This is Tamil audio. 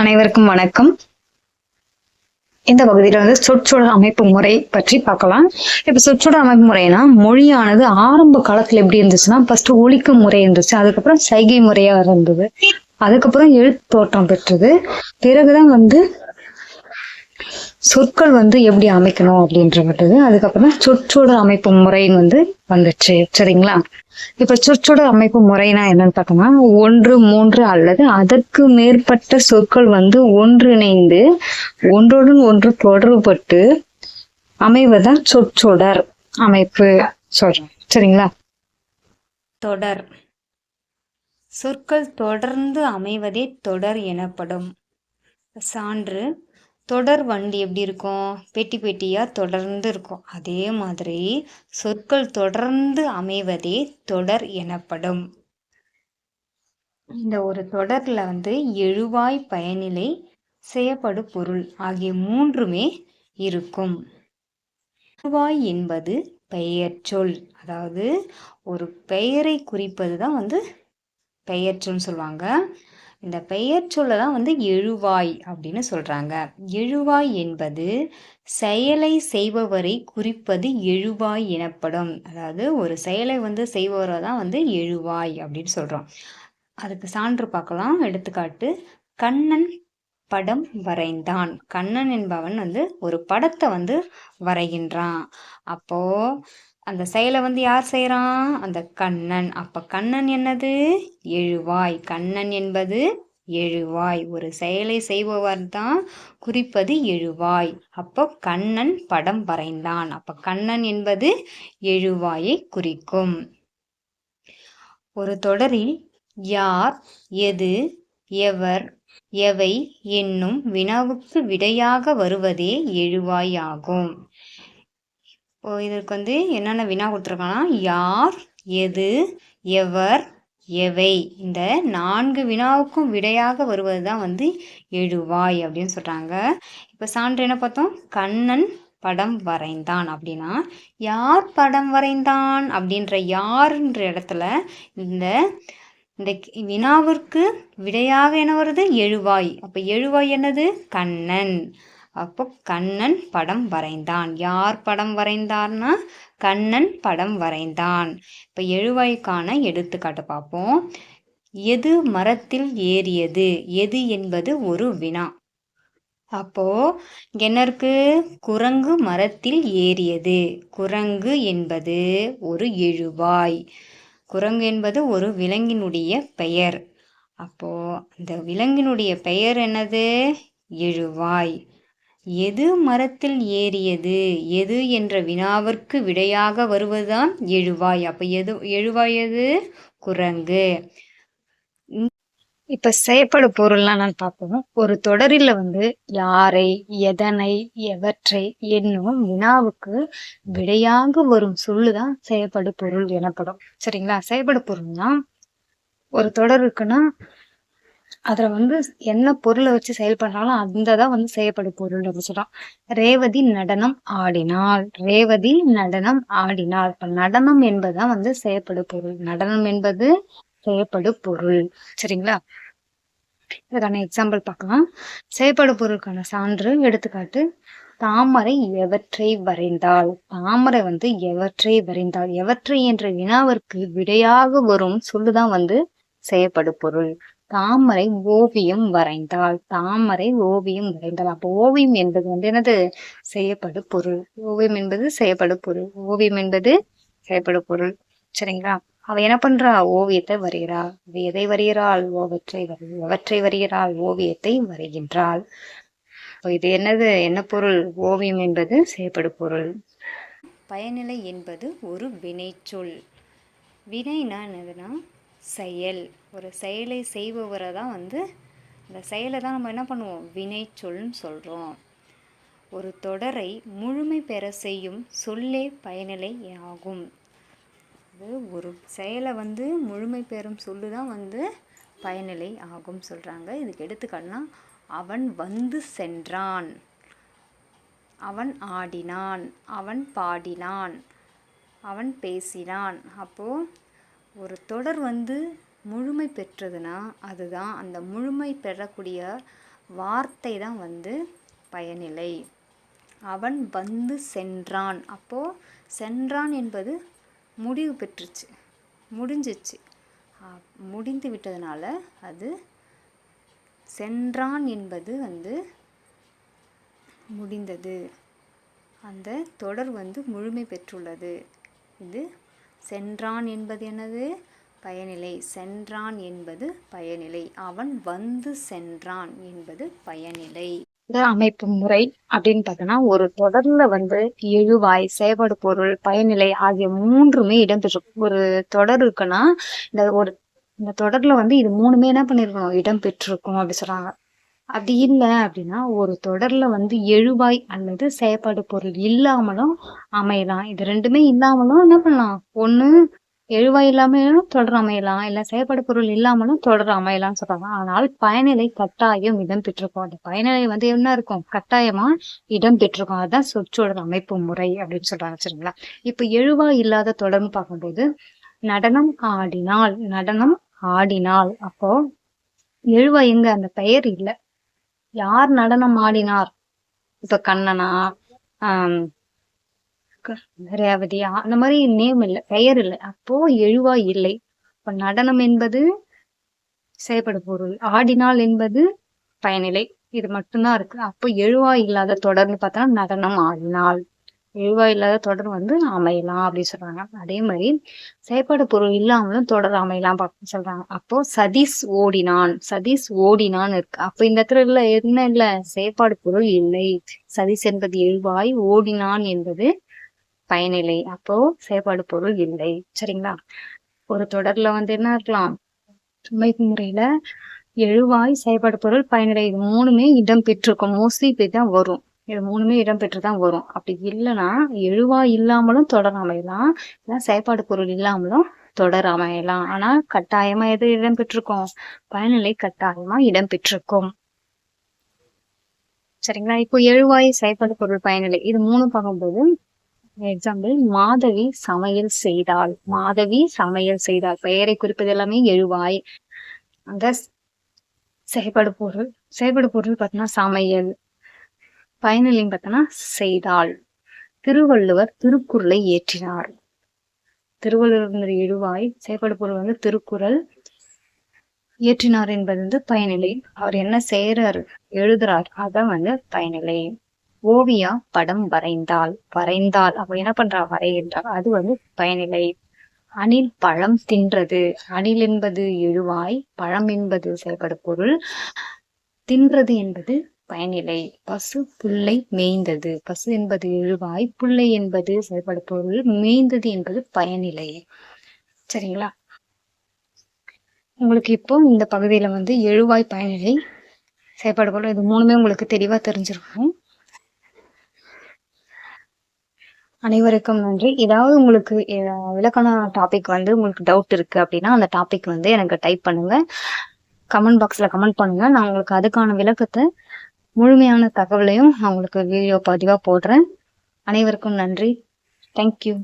அனைவருக்கும் வணக்கம். இந்த பகுதியில வந்து சொற்சொடர் அமைப்பு முறை பற்றி பார்க்கலாம். இப்போ சொற்சொடர் அமைப்பு முறைனா மொழியானது ஆரம்ப காலத்துல எப்படி இருந்துச்சுன்னா ஃபர்ஸ்ட் ஒழிக்கும் முறை இருந்துச்சு அதுக்கப்புறம் சைகை முறையா இருந்தது. அதுக்கப்புறம் எழுத்தோட்டம் பெற்றது. பிறகுதான் வந்து சொற்கள் வந்து எப்படி அமைக்கணும் அப்படின்றது அதுக்கப்புறம் சொற்றொடர் அமைப்பு முறைன்னு வந்து வந்துச்சு. சரிங்களா? இப்ப சொற்றொடர் அமைப்பு முறைனா என்னன்னு பார்த்தோம்னா ஒன்று மூன்று அல்லது அதற்கு மேற்பட்ட சொற்கள் வந்து ஒன்றிணைந்து ஒன்றோடன் ஒன்று தொடர்புபட்டு அமைவதுதான் சொற்றொடர் அமைப்பு சொல்றேன் சரிங்களா? தொடர். சொற்கள் தொடர்ந்து அமைவதே தொடர் எனப்படும். சான்று தொடர் வண்டி எப்படி இருக்கும்? பெட்டி பெட்டியாக தொடர்ந்து இருக்கும். அதே மாதிரி சொற்கள் தொடர்ந்து அமைவதே தொடர் எனப்படும். இந்த ஒரு தொடரில் வந்து எழுவாய் பயனிலை செய்யப்படும் பொருள் ஆகிய மூன்றுமே இருக்கும். எழுவாய் என்பது பெயர்ச்சொல் அதாவது ஒரு பெயரை குறிப்பது தான் வந்து பெயர்ச்சொல்னு சொல்லுவாங்க. இந்த பெயர் சொல்ல தான் வந்து எழுவாய் அப்படின்னு சொல்கிறாங்க எழுவாய் என்பது செயலை செய்பவரை குறிப்பது எழுவாய் எனப்படும். அதாவது ஒரு செயலை வந்து செய்பவரை தான் வந்து எழுவாய் அப்படின்னு சொல்கிறோம் அதுக்கு சான்று பார்க்கலாம். எடுத்துக்காட்டு கண்ணன் படம் வரைந்தான். கண்ணன் என்பவன் வந்து ஒரு படத்தை வந்து வரைகின்றான். அப்போ அந்த செயலை வந்து யார் செய்கிறான் அந்த கண்ணன். அப்போ கண்ணன் என்னது? எழுவாய். கண்ணன் என்பது எழுவாய். ஒரு செயலை செய்பவர் தான் குறிப்பது எழுவாய். அப்போ கண்ணன் படம் வரைந்தான். அப்போ கண்ணன் என்பது எழுவாயை குறிக்கும். ஒரு தொடரில் யார் எது எவர் எவை என்னும் வினாவுக்கு விடையாக வருவதே எழுவாய் ஆகும் இப்போ இதற்கு வந்து என்னென்ன வினா கொடுத்துருக்காங்கன்னா யார் எது எவர் எவை. இந்த நான்கு வினாவுக்கும் விடையாக வருவது தான் வந்து எழுவாய் அப்படின்னு சொல்கிறாங்க இப்போ சான்று என்ன பார்த்தோம்? கண்ணன் படம் வரைந்தான் அப்படின்னா யார் படம் வரைந்தான் அப்படின்ற யாருன்ற இடத்துல இந்த இந்த வினாவிற்கு விடையாக என்ன வருது? எழுவாய். அப்போ எழுவாய் என்னது? கண்ணன். அப்போ கண்ணன் படம் வரைந்தான். யார் படம் வரைந்தார்னா? கண்ணன் படம் வரைந்தான். இப்போ எழுவாய்க்கான எடுத்துக்காட்டு பார்ப்போம். எது மரத்தில் ஏறியது? எது என்பது ஒரு வினா. அப்போ என்ன இருக்கு? குரங்கு மரத்தில் ஏறியது. குரங்கு என்பது ஒரு எழுவாய். குரங்கு என்பது ஒரு விலங்கினுடைய பெயர். அப்போ அந்த விலங்கினுடைய பெயர் என்னது? எழுவாய். எது மரத்தில் ஏறியது? எது என்ற வினாவிற்கு விடையாக வருவதுதான் எழுவாய். அப்போ எது எழுவாய் எது? குரங்கு. இப்ப செயற்படு பொருள்லாம் நான் பார்ப்போம் ஒரு தொடரில வந்து யாரை எதனை எவற்றை என்னும் வினாவுக்கு விடையாக வரும் சொல்லுதான் செயற்படு பொருள் எனப்படும். சரிங்களா? செயற்படு பொருள்னா ஒரு தொடர் இருக்குன்னா அதுல வந்து என்ன பொருளை வச்சு செயல்படுறாலும் அந்த தான் வந்து செய்யப்படும் பொருள் அப்படின்னு சொல்றோம். ரேவதி நடனம் ஆடினாள். ரேவதி நடனம் ஆடினாள். இப்ப நடனம் என்பதுதான் வந்து செய்யப்படும் பொருள். நடனம் என்பது செயற்படு பொருள். சரிங்களா? இதுக்கான எக்ஸாம்பிள் பார்க்கலாம். செய்யப்படு பொருளுக்கான சான்று எடுத்துக்காட்டு தாமரை எவற்றை வரைந்தால்? தாமரை வந்து எவற்றை வரைந்தால்? எவற்றை என்ற வினாவிற்கு விடையாக வரும் சொல்லுதான் வந்து செயற்படு பொருள். தாமரை ஓவியம் வரைந்தால். தாமரை ஓவியம் வரைந்தால். அப்போ ஓவியம் என்பது வந்து என்னது? செய்யப்படு பொருள். ஓவியம் என்பது செய்யப்படு பொருள். ஓவியம் என்பது செய்யப்படு பொருள். சரிங்களா? அவ என்ன பண்றா? ஓவியத்தை வரைகிறாள் எதை வரைகிறாள்? ஓவற்றை வரை வரைகிறாள். ஓவியத்தை வரைகின்றாள். இது என்னது? என்ன பொருள்? ஓவியம் என்பது செயற்படு பொருள். பயனிலை என்பது ஒரு வினைச்சொல். வினைனா என்னதுன்னா செயல். ஒரு செயலை செய்பவரை தான் வந்து அந்த செயலை தான் நம்ம என்ன பண்ணுவோம்? வினைச்சொல்னு சொல்கிறோம் ஒரு தொடரை முழுமை பெற செய்யும் சொல்லே பயனிலை ஆகும். அது ஒரு செயலை வந்து முழுமை பெறும் சொல்லு தான் வந்து பயனிலை ஆகும் சொல்கிறாங்க இதுக்கு எடுத்துக்காட்டுனா அவன் வந்து சென்றான். அவன் ஆடினான். அவன் பாடினான். அவன் பேசினான். அப்போது ஒரு தொடர் வந்து முழுமை பெற்றதுன்னா அதுதான் அந்த முழுமை பெறக்கூடிய வார்த்தை தான் வந்து பயனிலை. அவன் வந்து சென்றான். அப்போது சென்றான் என்பது முடிவு பெற்றுச்சு. முடிஞ்சிச்சு. முடிந்து விட்டதுனால அது சென்றான் என்பது வந்து முடிந்தது. அந்த தொடர் வந்து முழுமை பெற்றுள்ளது. இது சென்றான் என்பது என்னது? பயனிலை. சென்றான் என்பது பயனிலை. அவன் வந்து சென்றான் என்பது பயனிலை. இந்த அமைப்பு முறை அப்படின்னு பார்த்தோம்னா ஒரு தொடர்ல வந்து எழுவாய் செயல்பாடு பொருள் பயனிலை ஆகிய மூன்றுமே இடம்பெற்றிருக்கும் ஒரு தொடர் இருக்குன்னா இந்த ஒரு இந்த தொடர்ல வந்து இது மூணுமே என்ன பண்ணிருக்கணும்? இடம் பெற்றிருக்கும் அப்படி சொல்றாங்க. அப்படி இல்லை அப்படின்னா ஒரு தொடர்ல வந்து எழுவாய் அல்லது செயற்பாடு பொருள் இல்லாமலும் அமையலாம். இது ரெண்டுமே இல்லாமலும் என்ன பண்ணலாம்? ஒண்ணு எழுவாய் இல்லாமலும் தொடர் அமையலாம் இல்ல செயல்பாடு பொருள் இல்லாமலும் தொடர் அமையலாம்னு சொல்றாங்க. ஆனால் பயனிலை கட்டாயம் இடம் பெற்றிருக்கும். அந்த பயனிலை வந்து என்ன இருக்கும்? கட்டாயமா இடம் பெற்றிருக்கும். அதுதான் சொற்றொடர் அமைப்பு முறை அப்படின்னு சொல்றாங்க சரிங்களா? இப்ப எழுவாய் இல்லாத தொடர்னு பார்க்கும்போது நடனம் ஆடினால் நடனம் ஆடினால் அப்போ எழுவாய் எங்க? அந்த பெயர் இல்ல. யார் நடனம் ஆடினார்? இப்ப கண்ணனா ஆஹ் ரேவதியா அந்த மாதிரி நேம் இல்லை பெயர் இல்லை. அப்போ எழுவா இல்லை. இப்ப நடனம் என்பது செயல்படு பொருள். ஆடினால் என்பது பயனிலை. இது மட்டும்தான் இருக்கு. அப்போ எழுவா இல்லாத தொடர்னு பார்த்தா நடனம் ஆடினால். எழுவா இல்லாத தொடர் வந்து அமையலாம் அப்படின்னு சொல்றாங்க. அதே மாதிரி செயற்பாடு பொருள் இல்லாமலும் தொடர் அமையலாம் பார்க்க சொல்றாங்க. அப்போ சதீஷ் ஓடினான். சதீஷ் ஓடினான் இருக்கு. அப்ப இந்த இடத்துல இல்ல என்ன இல்ல? செயற்பாடு பொருள் இல்லை. சதீஷ் என்பது எழுவாய் ஓடினான் என்பது பயனிலை அப்போ செயற்பாடு பொருள் இல்லை. சரிங்களா? ஒரு தொடர்ல வந்து என்ன இருக்கலாம்? துணை முறையில எழுவாய் செயற்பாடு பொருள் பயனிலை இது மூணுமே இடம் பெற்றிருக்கும். மோஸ்ட்லி இப்படி தான் வரும். இது மூணுமே இடம் பெற்று தான் வரும். அப்படி இல்லைன்னா எழுவாய் இல்லாமலும் தொடர் அமையலாம். இல்லை செயற்பாடு பொருள் இல்லாமலும் தொடர் அமையலாம். ஆனா கட்டாயமா எது இடம் பெற்றிருக்கும்? பயனிலை கட்டாயமா இடம் பெற்றிருக்கும். சரிங்களா? இப்போ எழுவாய் செயற்பாடு பொருள் பயனிலை இது மூணு பார்க்கும்போது எக்ஸாம்பிள் மாதவி சமையல் செய்தாள். மாதவி சமையல் செய்தாள். பெயரை குறிப்பது எல்லாமே எழுவாய். அந்த செயல்படு பொருள் செயல்படு பொருள் பார்த்தோன்னா சமையல். பயனிலையும் பார்த்தோன்னா செய்தாள். திருவள்ளுவர் திருக்குறளை இயற்றினார். திருவள்ளுவர் எழுவாய் செயல்படு பொருள் வந்து திருக்குறள் இயற்றினார் என்பது வந்து பயனிலை. அவர் என்ன செய்யறாரு எழுதுறார் அதான் வந்து பயனிலை. ஓவியா படம் வரைந்தாள் வரைந்தாள் அப்ப என்ன பண்றா? வரைகின்றாள் அது வந்து பயனிலை. அணில் பழம் தின்றது. அணில் என்பது எழுவாய் பழம் என்பது செயல்பட பொருள். தின்றது என்பது பயனிலை. பசு புல்லை மேய்ந்தது. பசு என்பது எழுவாய் புல்லை என்பது செயல்பட பொருள். மேய்ந்தது என்பது பயனிலை. சரிங்களா? உங்களுக்கு இப்போ இந்த பகுதியில வந்து எழுவாய் பயனிலை செயல்பட பொருள். இது மூணுமே உங்களுக்கு தெளிவா தெரிஞ்சிருக்கும். அனைவருக்கும் நன்றி. ஏதாவது உங்களுக்கு விளக்கண டாபிக் வந்து உங்களுக்கு டவுட் இருக்கு அப்படின்னா அந்த டாபிக் வந்து எனக்கு டைப் பண்ணுங்க. கமெண்ட் பாக்ஸ்ல கமெண்ட் பண்ணுங்க. நான் உங்களுக்கு அதுக்கான விளக்கத்தை முழுமையான தகவலையும் நான் உங்களுக்கு வீடியோ பதிவாக போடுறேன். அனைவருக்கும் நன்றி. தேங்க்யூ